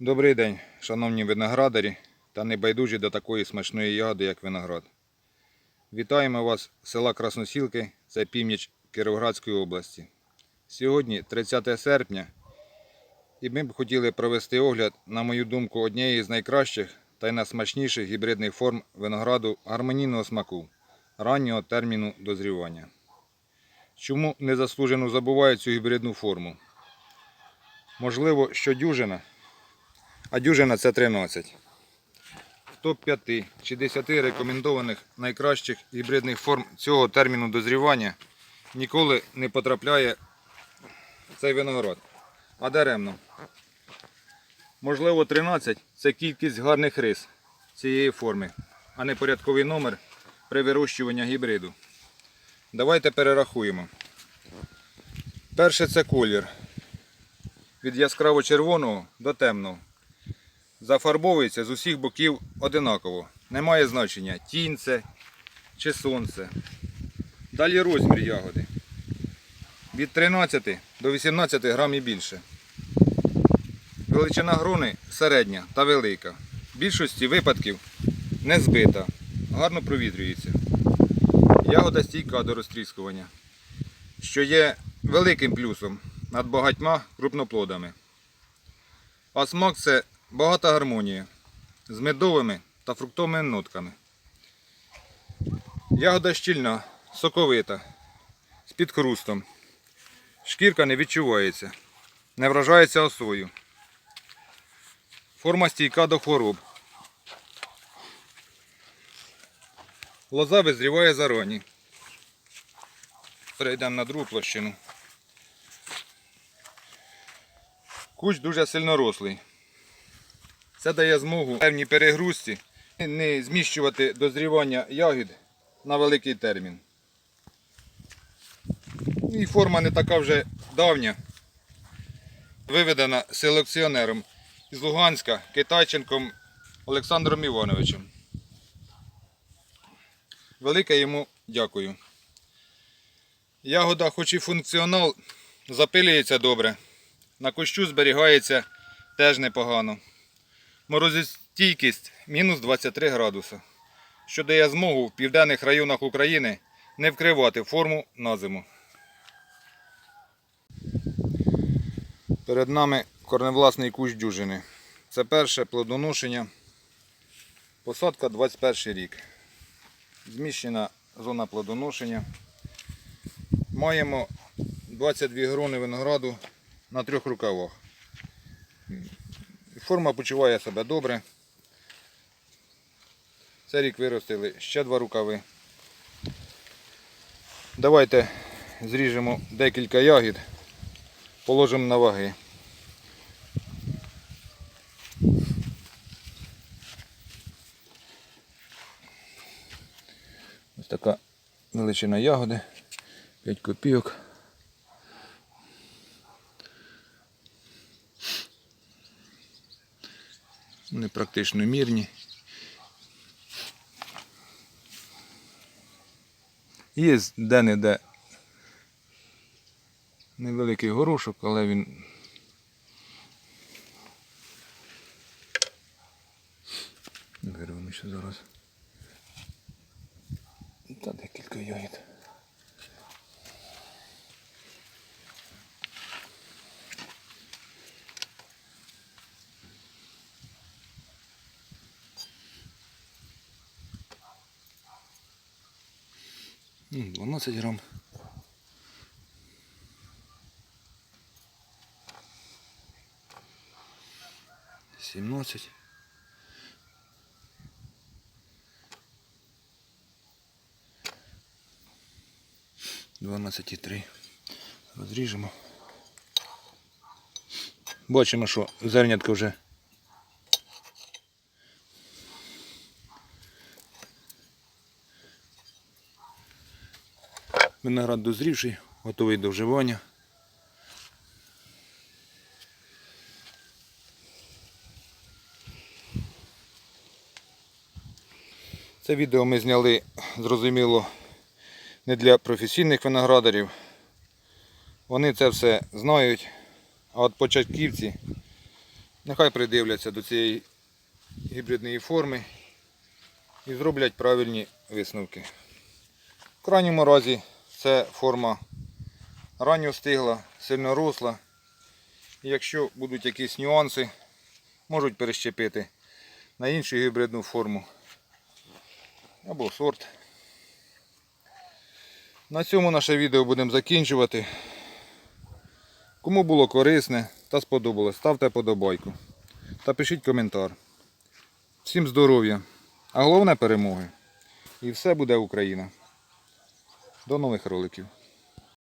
Добрий день, шановні виноградарі та небайдужі до такої смачної ягоди, як виноград. Вітаємо вас з села Красносілки, це північ Кіровоградської області. Сьогодні 30 серпня, і ми б хотіли провести огляд, на мою думку, однієї з найкращих та й найсмачніших гібридних форм винограду гармонійного смаку, раннього терміну дозрівання. Чому незаслужено забувають цю гібридну форму? Можливо, що дюжина а дюжина це 13. В топ-5 чи 10 рекомендованих найкращих гібридних форм цього терміну дозрівання ніколи не потрапляє цей виноград. А даремно. Можливо, 13 це кількість гарних рис цієї форми, а не порядковий номер при вирощуванні гібриду. Давайте перерахуємо. Перше це колір. Від яскраво червоного до темного зафарбовується з усіх боків одинаково. Немає значення тінь це чи сонце. Далі розмір ягоди. Від 13 до 18 грам і більше. Величина грони середня та велика. В більшості випадків не збита, гарно провітрюється. Ягода стійка до розтріскування, що є великим плюсом над багатьма крупноплодами. А смак це багата гармонія з медовими та фруктовими нотками. Ягода щільна, соковита, з підхрустом. Шкірка не відчувається, не вражається осою. Форма стійка до хвороб. Лоза визріває зарані. Перейдемо на другу площину. Кущ дуже сильно рослий. Це дає змогу певній перегрузці не зміщувати дозрівання ягід на великий термін. І форма не така вже давня. Виведена селекціонером із Луганська Китайченком Олександром Івановичем. Велике йому дякую. Ягода, хоч і функціонал, запилюється добре. На кущу зберігається теж непогано. Морозостійкість мінус 23 градуса, що дає змогу в південних районах України не вкривати форму на зиму. Перед нами корневласний кущ дюжини. Це перше плодоношення. Посадка 21 рік. Зміщена зона плодоношення. Маємо 22 грони винограду на трьох рукавах. Форма почуває себе добре. Цей рік виростили ще два рукави. Давайте зріжемо декілька ягід, положимо на ваги. Ось така величина ягоди, 5 копійок. Вони практично мірні. Є де-не-де невеликий горошок, але він вирвемо ще зараз. Та декілька ягід. 12 грам. Сімнадцять. Дванадцять і три. Розріжемо. Бачимо, що зернятко вже Виноград дозрівший, готовий до вживання. Це відео ми зняли, зрозуміло, не для професійних виноградарів. Вони це все знають, а от початківці Нехай придивляться до цієї гібридної форми і зроблять правильні висновки. В крайньому разі це форма ранньо стигла, сильно росла. Якщо будуть якісь нюанси, можуть перещепити на іншу гібридну форму або сорт. На цьому наше відео будемо закінчувати. Кому було корисне та сподобалось, ставте подобайку та пишіть коментар. Всім здоров'я, а головне перемоги. І все буде Україна. До нових роликів.